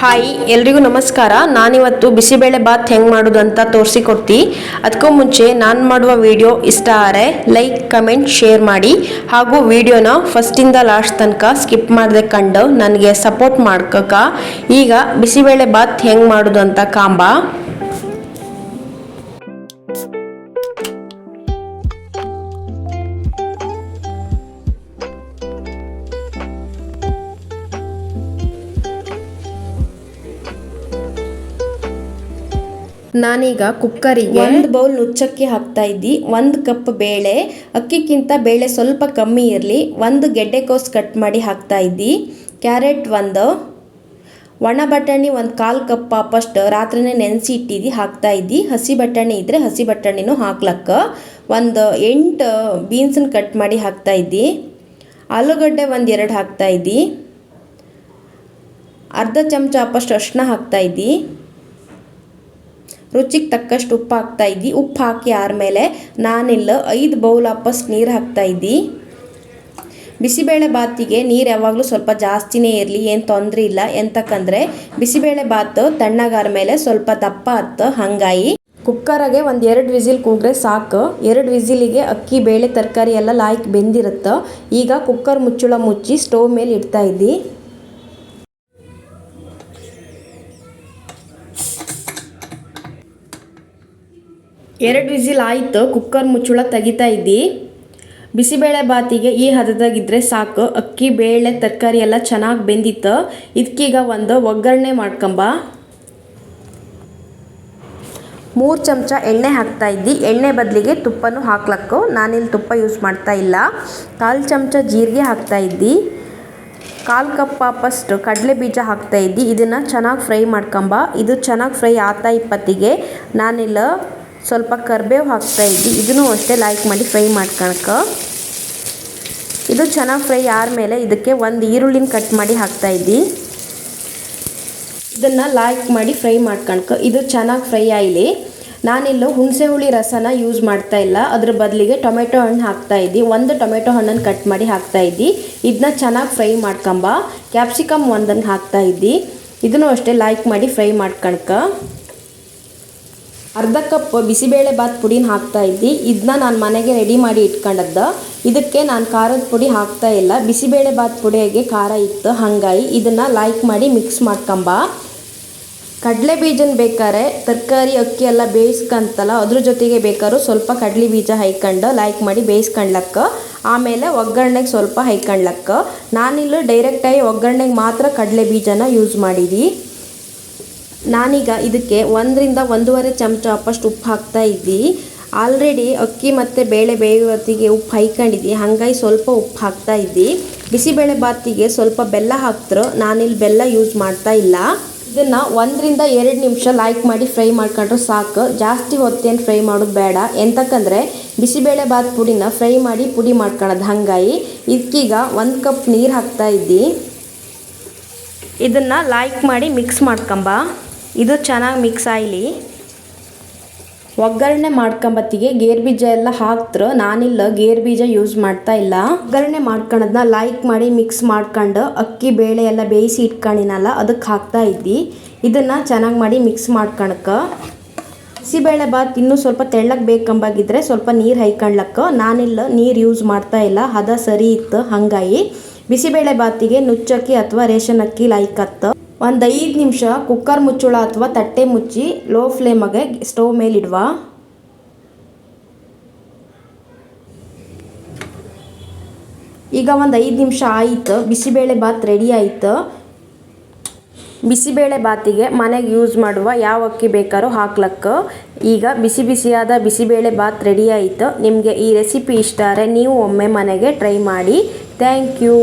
Hi ಎಲ್ರಿಗೂ ನಮಸ್ಕಾರ. ನಾನಿವತ್ತು ಬಿಸಿಬೇಳೆ ಬಾತ್ ಹೆಂಗೆ ಮಾಡೋದು ಅಂತ ತೋರಿಸಿಕೊಡ್ತಿ. ಅದಕ್ಕೂ ಮುಂಚೆ ನಾನು ಮಾಡುವ ವಿಡಿಯೋ ಇಷ್ಟ ಆದರೆ ಲೈಕ್, ಕಮೆಂಟ್, ಶೇರ್ ಮಾಡಿ. ಹಾಗೂ ವಿಡಿಯೋನ ಫಸ್ಟಿಂದ ಲಾಸ್ಟ್ ತನಕ ಸ್ಕಿಪ್ ಮಾಡದೆ ಕಂಡು ನನಗೆ ಸಪೋರ್ಟ್ ಮಾಡ್ಕಕ. ಈಗ ಬಿಸಿಬೇಳೆ ಬಾತ್ ಹೆಂಗೆ ಮಾಡೋದು ಅಂತ ಕಾಂಬ. ನಾನೀಗ ಕುಕ್ಕರಿಗೆ ಒಂದು ಬೌಲ್ ನುಚ್ಚಕ್ಕಿ ಹಾಕ್ತಾ ಇದ್ದಿ, ಒಂದು ಕಪ್ ಬೇಳೆ, ಅಕ್ಕಿಕ್ಕಿಂತ ಬೇಳೆ ಸ್ವಲ್ಪ ಕಮ್ಮಿ ಇರಲಿ, ಒಂದು ಗೆಡ್ಡೆಕೋಸು ಕಟ್ ಮಾಡಿ ಹಾಕ್ತಾ ಇದ್ದಿ. ಕ್ಯಾರೆಟ್ ಒಂದು, ಒಣ ಬಟಾಣಿ ಒಂದು ಕಾಲು ಕಪ್ ಪಾಪಷ್ಟು ರಾತ್ರಿನೇ ನೆನೆಸಿ ಇಟ್ಟಿದ್ದಿ, ಹಾಕ್ತಾ ಇದ್ದಿ. ಹಸಿ ಬಟಾಣಿ ಇದ್ದರೆ ಹಸಿ ಬಟಾಣಿನೂ ಹಾಕ್ಲಕ್ಕ. ಒಂದು ಎಂಟು ಬೀನ್ಸನ್ನ ಕಟ್ ಮಾಡಿ ಹಾಕ್ತಾ ಇದ್ದಿ. ಆಲೂಗಡ್ಡೆ ಒಂದು ಎರಡು ಹಾಕ್ತಾ ಇದ್ದಿ. ಅರ್ಧ ಚಮಚ ಅಪ್ಪಷ್ಟು ಅರ್ಶಿನ ಹಾಕ್ತಾ ಇದ್ದಿ. ರುಚಿಗೆ ತಕ್ಕಷ್ಟು ಉಪ್ಪು ಹಾಕ್ತಾ ಇದ್ದಿ. ಉಪ್ಪು ಹಾಕಿ ಆದಮೇಲೆ ನಾನಿಲ್ಲ, ಐದು ಬೌಲ್ ಅಪ್ಪಷ್ಟು ನೀರು ಹಾಕ್ತಾ ಇದ್ದಿ. ಬಿಸಿಬೇಳೆ ಬಾತಿಗೆ ನೀರು ಯಾವಾಗಲೂ ಸ್ವಲ್ಪ ಜಾಸ್ತಿನೇ ಇರಲಿ, ಏನು ತೊಂದರೆ ಇಲ್ಲ. ಎಂತಕ್ಕಂದ್ರೆ ಬಿಸಿಬೇಳೆ ಬಾತು ತಣ್ಣಗಾದ ಮೇಲೆ ಸ್ವಲ್ಪ ದಪ್ಪ ಹತ್ತು ಹಂಗಾಗಿ. ಕುಕ್ಕರಾಗೆ ಒಂದು ಎರಡು ವಿಸಿಲ್ ಕೂಗ್ರೆ ಸಾಕು. ಎರಡು ವಿಸಿಲಿಗೆ ಅಕ್ಕಿ, ಬೇಳೆ, ತರಕಾರಿ ಎಲ್ಲ ಲಾಯ್ಕ್ ಬೆಂದಿರುತ್ತೆ. ಈಗ ಕುಕ್ಕರ್ ಮುಚ್ಚಳ ಮುಚ್ಚಿ ಸ್ಟವ್ ಮೇಲೆ ಇಡ್ತಾ ಇದ್ದಿ. ಎರಡು ವಿಸಿಲ್ ಆಯಿತು, ಕುಕ್ಕರ್ ಮುಚ್ಚಳ ತೆಗಿತಾ ಇದ್ದಿ. ಬಿಸಿಬೇಳೆ ಬಾತಿಗೆ ಈ ಹದದಾಗಿದ್ದರೆ ಸಾಕು, ಅಕ್ಕಿ, ಬೇಳೆ, ತರಕಾರಿ ಎಲ್ಲ ಚೆನ್ನಾಗಿ ಬೆಂದಿತ್ತು. ಇದಕ್ಕೀಗ ಒಂದು ಒಗ್ಗರಣೆ ಮಾಡ್ಕೊಂಬ. ಮೂರು ಚಮಚ ಎಣ್ಣೆ ಹಾಕ್ತಾ ಇದ್ದಿ. ಎಣ್ಣೆ ಬದಲಿಗೆ ತುಪ್ಪನೂ ಹಾಕ್ಲಕ್ಕು. ನಾನಿಲ್ಲಿ ತುಪ್ಪ ಯೂಸ್ ಮಾಡ್ತಾ ಇಲ್ಲ. ಕಾಲು ಚಮಚ ಜೀರಿಗೆ ಹಾಕ್ತಾ ಇದ್ದಿ. ಕಾಲು ಕಪ್ ಫಸ್ಟ್ ಕಡಲೆ ಬೀಜ ಹಾಕ್ತಾ ಇದ್ದಿ. ಇದನ್ನು ಚೆನ್ನಾಗಿ ಫ್ರೈ ಮಾಡ್ಕೊಂಬ. ಇದು ಚೆನ್ನಾಗಿ ಫ್ರೈ ಆತಾ ಇಪ್ಪತ್ತಿಗೆ. ನಾನಿಲ್ಲ ಸ್ವಲ್ಪ ಕರ್ಬೇವು ಹಾಕ್ತಾ ಇದ್ದಿ ಇದನ್ನು ಅಷ್ಟೇ ಲೈಕ್ ಮಾಡಿ ಫ್ರೈ ಮಾಡ್ಕೊಳಕ ಇದು ಚೆನ್ನಾಗಿ ಫ್ರೈ ಆದಮೇಲೆ ಇದಕ್ಕೆ ಒಂದು ಈರುಳ್ಳಿನ ಕಟ್ ಮಾಡಿ ಹಾಕ್ತಾ ಇದ್ದಿ ಇದನ್ನು ಲೈಕ್ ಮಾಡಿ ಫ್ರೈ ಮಾಡ್ಕೊಳಕ ಇದು ಚೆನ್ನಾಗಿ ಫ್ರೈ ಆಯಿಲಿ. ನಾನಿಲ್ಲೂ ಹುಣಸೆ ಹುಳಿ ರಸನ ಯೂಸ್ ಮಾಡ್ತಾ ಇಲ್ಲ. ಅದ್ರ ಬದಲಿಗೆ ಟೊಮೆಟೊ ಹಣ್ಣು ಹಾಕ್ತಾ ಇದ್ದಿ ಒಂದು ಟೊಮೆಟೊ ಹಣ್ಣನ್ನು ಕಟ್ ಮಾಡಿ ಹಾಕ್ತಾ ಇದ್ದಿ ಇದನ್ನ ಚೆನ್ನಾಗಿ ಫ್ರೈ ಮಾಡ್ಕೊಂಬ. ಕ್ಯಾಪ್ಸಿಕಮ್ ಒಂದನ್ನು ಹಾಕ್ತಾ ಇದ್ದಿ ಇದನ್ನು ಅಷ್ಟೇ ಲೈಕ್ ಮಾಡಿ ಫ್ರೈ ಮಾಡ್ಕೊಳಕ ಅರ್ಧ ಕಪ್ ಬಿಸಿಬೇಳೆ ಬಾತ್ ಪುಡಿನ ಹಾಕ್ತಾ ಇದ್ದಿ. ಇದನ್ನ ನಾನು ಮನೆಗೆ ರೆಡಿ ಮಾಡಿ ಇಟ್ಕೊಂಡದ್ದು. ಇದಕ್ಕೆ ನಾನು ಖಾರದ ಪುಡಿ ಹಾಕ್ತಾ ಇಲ್ಲ. ಬಿಸಿಬೇಳೆ ಬಾತ್ ಪುಡಿಯಾಗೆ ಖಾರ ಇತ್ತು. ಹಾಗಾಗಿ ಇದನ್ನು ಲೈಕ್ ಮಾಡಿ ಮಿಕ್ಸ್ ಮಾಡ್ಕೊಂಬ. ಕಡಲೆ ಬೀಜನ ಬೇಕಾದ್ರೆ ತರಕಾರಿ, ಅಕ್ಕಿ ಎಲ್ಲ ಬೇಯಿಸ್ಕೊಂತಲ್ಲ, ಅದ್ರ ಜೊತೆಗೆ ಬೇಕಾದ್ರೂ ಸ್ವಲ್ಪ ಕಡಲೆ ಬೀಜ ಹೈಕೊಂಡು ಲೈಕ್ ಮಾಡಿ ಬೇಯಿಸ್ಕೊಂಡ್ಲಕ್ಕ. ಆಮೇಲೆ ಒಗ್ಗರಣೆಗೆ ಸ್ವಲ್ಪ ಹೈಕೊಂಡ್ಲಕ್ಕ ನಾನಿಲ್ಲೂ ಡೈರೆಕ್ಟಾಗಿ ಒಗ್ಗರಣೆಗೆ ಮಾತ್ರ ಕಡಲೆ ಬೀಜನ ಯೂಸ್ ಮಾಡಿದಿ. ನಾನೀಗ ಇದಕ್ಕೆ ಒಂದರಿಂದ ಒಂದೂವರೆ ಚಮಚ ಅಪ್ಪಷ್ಟು ಉಪ್ಪು ಹಾಕ್ತಾ ಇದ್ದಿ. ಆಲ್ರೆಡಿ ಅಕ್ಕಿ ಮತ್ತು ಬೇಳೆ ಬೇಯುವತ್ತಿಗೆ ಉಪ್ಪು ಹೈಕೊಂಡಿದ್ದಿ. ಹಾಗಾಗಿ ಸ್ವಲ್ಪ ಉಪ್ಪು ಹಾಕ್ತಾ ಇದ್ದಿ. ಬಿಸಿಬೇಳೆ ಬಾತಿಗೆ ಸ್ವಲ್ಪ ಬೆಲ್ಲ ಹಾಕ್ತರು ನಾನಿಲ್ಲಿ ಬೆಲ್ಲ ಯೂಸ್ ಮಾಡ್ತಾ ಇಲ್ಲ. ಇದನ್ನು ಒಂದರಿಂದ ಎರಡು ನಿಮಿಷ ಲೈಕ್ ಮಾಡಿ ಫ್ರೈ ಮಾಡ್ಕೊಂಡ್ರೆ ಸಾಕು. ಜಾಸ್ತಿ ಹೊತ್ತೇನು ಫ್ರೈ ಮಾಡೋದು ಬೇಡ. ಎಂತಕ್ಕಂದರೆ ಬಿಸಿಬೇಳೆ ಬಾತ್ ಪುಡಿನ ಫ್ರೈ ಮಾಡಿ ಪುಡಿ ಮಾಡ್ಕೊಳ್ಳೋದು ಹಂಗಾಯಿ ಇದಕ್ಕೀಗ ಒಂದು ಕಪ್ ನೀರು ಹಾಕ್ತಾ ಇದ್ದಿ. ಇದನ್ನು ಲೈಕ್ ಮಾಡಿ ಮಿಕ್ಸ್ ಮಾಡ್ಕೊಂಬ. ಇದು ಚೆನ್ನಾಗಿ ಮಿಕ್ಸ್ ಆಯ್ಲಿ. ಒಗ್ಗರಣೆ ಮಾಡ್ಕೊಂಬತ್ತಿಗೆ ಗೇರ್ ಬೀಜ ಎಲ್ಲ ಹಾಕ್ತ್ರು. ನಾನಿಲ್ಲ, ಗೇರ್ ಬೀಜ ಯೂಸ್ ಮಾಡ್ತಾ ಇಲ್ಲ. ಒಗ್ಗರಣೆ ಮಾಡ್ಕೊಳೋದನ್ನ ಲೈಕ್ ಮಾಡಿ ಮಿಕ್ಸ್ ಮಾಡ್ಕೊಂಡು ಅಕ್ಕಿ, ಬೇಳೆ ಎಲ್ಲ ಬೇಯಿಸಿ ಇಟ್ಕೊಂಡಿನಲ್ಲ ಅದಕ್ಕೆ ಹಾಕ್ತಾ ಇದ್ದಿ. ಇದನ್ನು ಚೆನ್ನಾಗಿ ಮಾಡಿ ಮಿಕ್ಸ್ ಮಾಡ್ಕೊಳಕ ಬಿಸಿಬೇಳೆ ಬಾತ್ ಇನ್ನೂ ಸ್ವಲ್ಪ ತೆಳ್ಳಗೆ ಬೇಕಂಬಾಗಿದ್ರೆ ಸ್ವಲ್ಪ ನೀರು ಹೈಕೊಂಡ್ಲಕ್ಕ. ನಾನಿಲ್ಲ, ನೀರು ಯೂಸ್ ಮಾಡ್ತಾ ಇಲ್ಲ, ಹದ ಸರಿ ಇತ್ತು, ಹಂಗಾಯಿ. ಬಿಸಿಬೇಳೆ ಬಾತಿಗೆ ನುಚ್ಚಕ್ಕಿ ಅಥವಾ ರೇಷನ್ ಅಕ್ಕಿ ಲೈಕ್ ಹತ್ತು ಒಂದು ಐದು ನಿಮಿಷ ಕುಕ್ಕರ್ ಮುಚ್ಚಳ ಅಥವಾ ತಟ್ಟೆ ಮುಚ್ಚಿ ಲೋ ಫ್ಲೇಮಗೆ ಸ್ಟವ್ ಮೇಲಿಡುವ? ಈಗ ಒಂದು ಐದು ನಿಮಿಷ ಆಯಿತು. ಬಿಸಿಬೇಳೆ ಬಾತ್ ರೆಡಿ ಆಯಿತು. ಬಿಸಿಬೇಳೆ ಬಾತಿಗೆ ಮನೆಗೆ ಯೂಸ್ ಮಾಡುವ ಯಾವ ಅಕ್ಕಿ ಬೇಕಾದ್ರೂ ಹಾಕ್ಲಕ್ಕ. ಈಗ ಬಿಸಿ ಬಿಸಿಯಾದ ಬಿಸಿಬೇಳೆ ಬಾತ್ ರೆಡಿ ಆಯಿತು. ನಿಮಗೆ ಈ ರೆಸಿಪಿ ಇಷ್ಟ ಆದರೆ ನೀವು ಒಮ್ಮೆ ಮನೆಗೆ ಟ್ರೈ ಮಾಡಿ. Thank you.